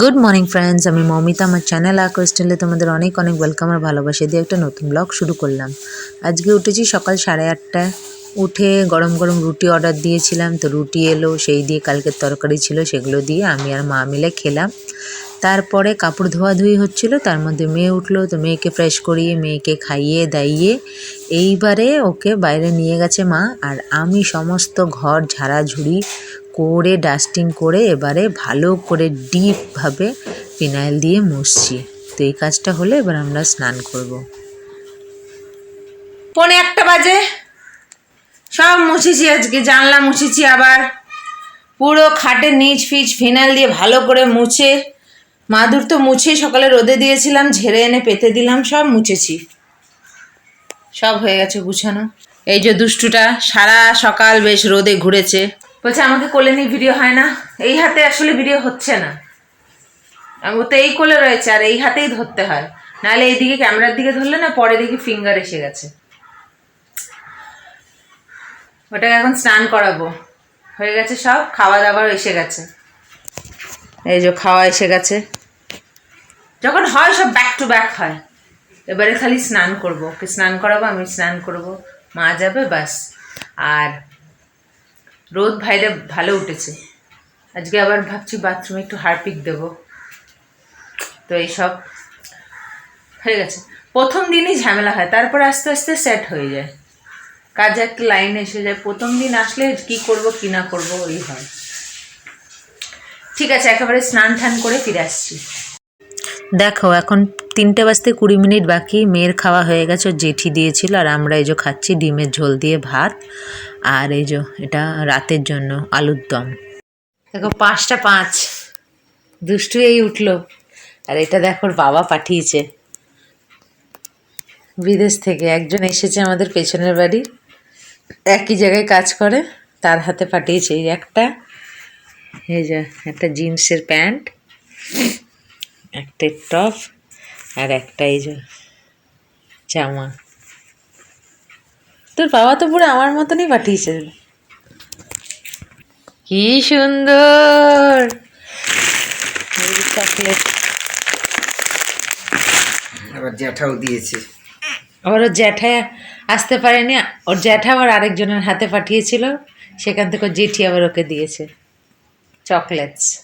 Good morning friends আমি মমিতা। আমার channel আর আকোস্টেলে তোমাদের অনেক অনেক ওয়েলকাম আর ভালোবাসা দিয়ে একটা নতুন ব্লগ শুরু করলাম। আজকে উঠেছি সকাল সাড়ে আটটায়। উঠে গরম গরম রুটি অর্ডার দিয়েছিলাম, তো রুটি এলো, সেই দিয়ে কালকের তরকারি ছিল, সেগুলো দিয়ে আমি আর মা মিলে খেলাম। তারপরে কাপড় ধোয়াধুয়ি হচ্ছিল, তার মধ্যে মেয়ে উঠল, তো মেয়েকে ফ্রেশ করিয়ে, মেয়েকে খাইয়ে দাইয়ে এইবারে ওকে বাইরে নিয়ে গেছে মা। আর আমি সমস্ত ঘর ঝাড়াঝুড়ি করে ডাস্টিং করে এবারে ভালো করে ডিপভাবে ফিনাইল দিয়ে মুছছি তো এই কাজটা হলে এবার আমরা স্নান করব। পৌনে একটা বাজে। সব মুছেছি আজকে, জানলা মুছেছি আবার। পুরো খাটের নিচ ফিচ ফিনাইল দিয়ে ভালো করে মুছে। মাদুর তো মুছে সকালে রোদে দিয়েছিলাম, ঝেড়ে এনে পেতে দিলাম, সব মুছেছি। সব হয়ে গেছে গুছানো। এই যে দুষ্টুটা, সারা সকাল বেশ রোদে ঘুরেছে। বলছে, আমাকে কোলে নিয়ে ভিডিও হয় না। এই হাতে আসলে ভিডিও হচ্ছে না। আমি তো এই কোলে রয়েছে, আর এই হাতেই ধরতে হয়। নাহলে এইদিকে ক্যামেরার দিকে ধরলে না, পরে দেখি ফিঙ্গার এসে গেছে। ওটাকে এখন স্নান করাবো। হয়ে গেছে সব, খাওয়া দাওয়ার এসে গেছে। এই যে খাওয়া এসে গেছে। যখন হয়, সব ব্যাক টু ব্যাক হয়। এবারে খালি স্নান করব। ওকে স্নান করাবো, আমি স্নান করব। মা যাবে বাস আর রোদ ভাইরে ভালো উঠেছে। আজকে আবার ভাবছি বাথরুমে একটু হারপিক দেব। তো এইসব হয়ে গেছে। প্রথম দিনই ঝামেলা হয়, তারপর আস্তে আস্তে সেট হয়ে যায়। কাজে একটা লাইন এসে যায়, প্রথম দিন আসলে কি করব, কি না করব, ওই হয়। ঠিক আছে, একেবারে স্নান টান করে ফিরে আসছি। দেখো, এখন তিনটে বাজতে কুড়ি মিনিট বাকি। মেয়ের খাওয়া হয়ে গেছে জেঠি দিয়েছিল, আর আমরা এই যে খাচ্ছি ডিমের ঝোল দিয়ে ভাত, আর এই যে এটা রাতের জন্য আলুর দম। দেখো, পাঁচটা পাঁচ। দুষ্টু এই উঠল। আর এটা দেখো বাবা পাঠিয়েছে। বিদেশ থেকে একজন এসেছে আমাদের পেছনের বাড়ি। একই জায়গায় কাজ করে, তার হাতে পাঠিয়েছে এই একটা। এই যে, একটা জিন্সের প্যান্ট। একটা টপ আর একটা এই জামা। তোর বাবা তো পুরো আমার মতনই পাঠিয়েছে। কি সুন্দর। চকলেট। আবার জ্যাঠাও দিয়েছে। আবার ওর জ্যাঠা আসতে পারেনি। ওর জ্যাঠা আবার আরেকজনের হাতে পাঠিয়েছিল। সেখান থেকে ওর জেঠি আবার ওকে দিয়েছে। চকলেটস।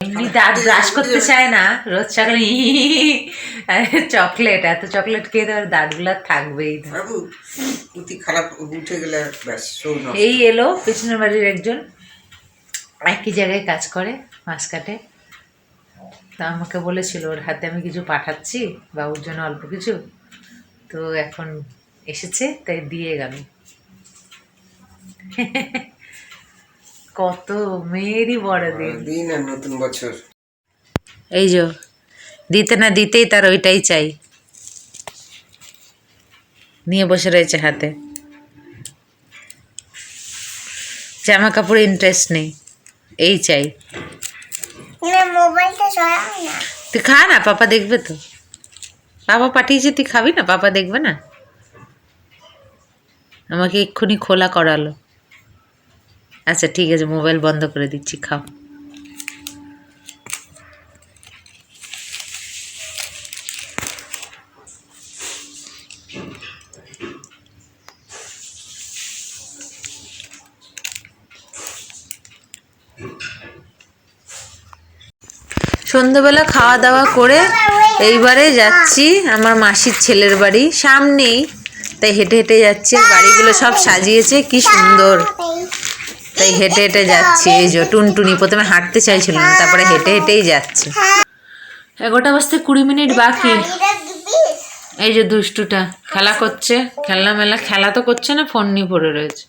এমনি দাঁত ব্রাশ করতে চায় না। রোজ সকালে চকলেট এত চকলেট খেয়ে তো ওর দাঁতগুলো থাকবেই। খারাপ উঠে গেলে আর এই এলো পেছনের বাড়ির একজন। একই জায়গায় কাজ করে মাছ কাটে। তা আমাকে বলেছিল ওর হাতে আমি কিছু পাঠাচ্ছি বাবুর জন্য অল্প কিছু। তো এখন এসেছে তাই দিয়ে গেল। কত মেয়েরই বড় দিন দিন আর নতুন বছর। এই যে দিতে না দিতেই তার ওইটাই চাই। নিয়ে বসে রয়েছে হাতে। জামা কাপড়ে ইন্টারেস্ট নেই এই চাই। তুই খা না পাপা দেখবে তো। পাপা পাঠিয়েছে তুই খাবি না? পাপা দেখবে না? আমাকে এক্ষুনি খোলা করালো। আচ্ছা ঠিক আছে, মোবাইল বন্ধ করে দিচ্ছি, খাও। সন্ধ্যেবেলা খাওয়া দাওয়া করে এইবারে যাচ্ছি আমার মাসির ছেলের বাড়ি, সামনেই। তাই হেঁটে হেঁটে যাচ্ছি বাড়িগুলো সব সাজিয়েছে, কি সুন্দর। তাই হেঁটে হেঁটে যাচ্ছি। এই যে টুনটুনি, প্রথমে হাঁটতে চাইছিল না, তারপরে হেঁটে হেঁটেই যাচ্ছে। এগারোটা বাজতে কুড়ি মিনিট বাকি। এই যে দুষ্টুটা খেলা করছে, খেলনা মেলা, খেলা তো করছে না, ফোন নিয়ে পড়ে রয়েছে।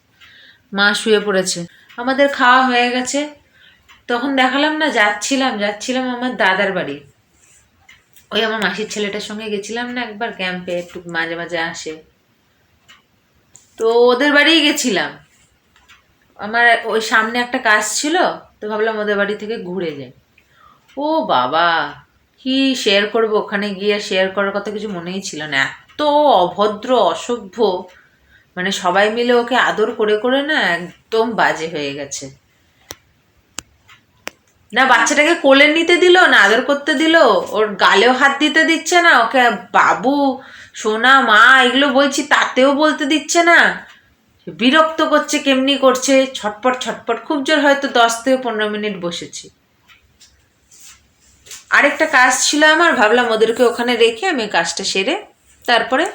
মা শুয়ে পড়েছে। আমাদের খাওয়া হয়ে গেছে। তখন দেখালাম না, যাচ্ছিলাম যাচ্ছিলাম আমার দাদার বাড়ি। ওই আমার মাসির ছেলেটার সঙ্গে গেছিলাম না একবার, ক্যাম্পে একটু মাঝে মাঝে আসে। তো ওদের বাড়িই গেছিলাম। আমার ওই সামনে একটা কাজ ছিল, তো ভাবলাম ওদের বাড়ি থেকে ঘুরে যাই। ও বাবা, কি শেয়ার করব? ওখানে গিয়ে শেয়ার করার কথা কিছু মনেই ছিল না। এত অভদ্র, অসভ্য। মানে সবাই মিলে ওকে আদর করে করে না একদম বাজে হয়ে গেছে। না, বাচ্চাটাকে কোলে নিতে দিল, না আদর করতে দিল, ওর গালেও হাত দিতে দিচ্ছে না, ওকে বাবু, সোনা, মা, এগুলো বলছি, তাতেও বলতে দিচ্ছে না। বিরক্ত করছে, কেমনি করছে? ছটপট ছটপট। খুব জোর হয়তো দশ থেকে পনেরো মিনিট বসেছি। আরেকটা কাজ ছিল আমার, ভাবলাম ওদেরকে ওখানে রেখে আমি কাজটা সেরে তারপরে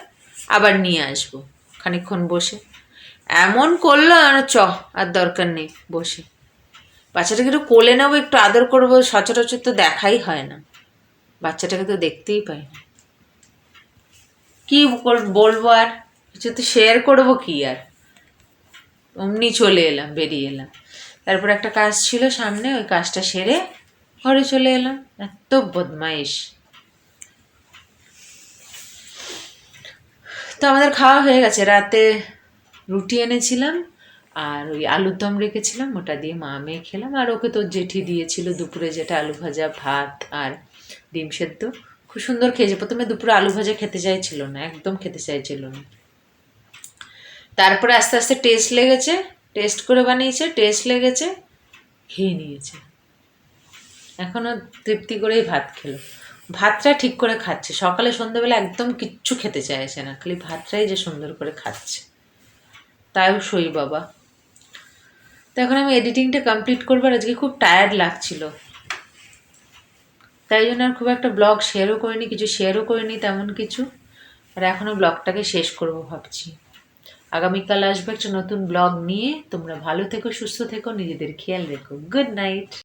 আবার নিয়ে আসব, খানিকক্ষণ বসে। এমন করল আর চ, আর দরকার নেই, বসে। বাচ্চাটাকে একটু কোলে নেব, একটু আদর করব, সচরাচর তো দেখাই হয় না। বাচ্চাটাকে তো দেখতেই পাই না। কী বলব আর? কিছু তো শেয়ার করব কি আর? অমনি চলে এলাম, বেরিয়ে এলাম। তারপর একটা কাজ ছিল সামনে, ওই কাজটা সেরে ঘরে চলে এলাম। এত বদমাইশ। তো আমাদের খাওয়া হয়ে গেছে। রাতে রুটি এনেছিলাম আর ওই আলুর দম রেখেছিলাম, ওটা দিয়ে মা মেয়ে খেলাম। আর ওকে তো জেঠি দিয়েছিল দুপুরে যেটা আলু ভাজা, ভাত আর ডিম সেদ্ধ। খুব সুন্দর খেয়েছে। প্রথমে দুপুরে আলু ভাজা খেতে চাইছিল না, একদম খেতে চাইছিল না। তারপরে আস্তে আস্তে টেস্ট লেগেছে টেস্ট করে বানিয়েছে টেস্ট লেগেছে, খেয়ে নিয়েছে। এখনও তৃপ্তি করেই ভাত খেলো। ভাতটা ঠিক করে খাচ্ছে। সকালে সন্ধ্যেবেলা একদম কিচ্ছু খেতে চাইছে না, খালি ভাতটাই যে সুন্দর করে খাচ্ছে। তাইও সই বাবা। তো এখন আমি এডিটিংটা কমপ্লিট করবার আজকে খুব টায়ার্ড লাগছিল। তাই জন্য আর খুব একটা ব্লগ শেয়ারও করিনি, কিছু শেয়ারও করিনি তেমন কিছু। আর এখনও ব্লগটাকে শেষ করব ভাবছি। আগামীকাল আসবে একটা নতুন ব্লগ নিয়ে। তোমরা ভালো থেকো, সুস্থ থেকো, নিজেদের খেয়াল রেখো। Good night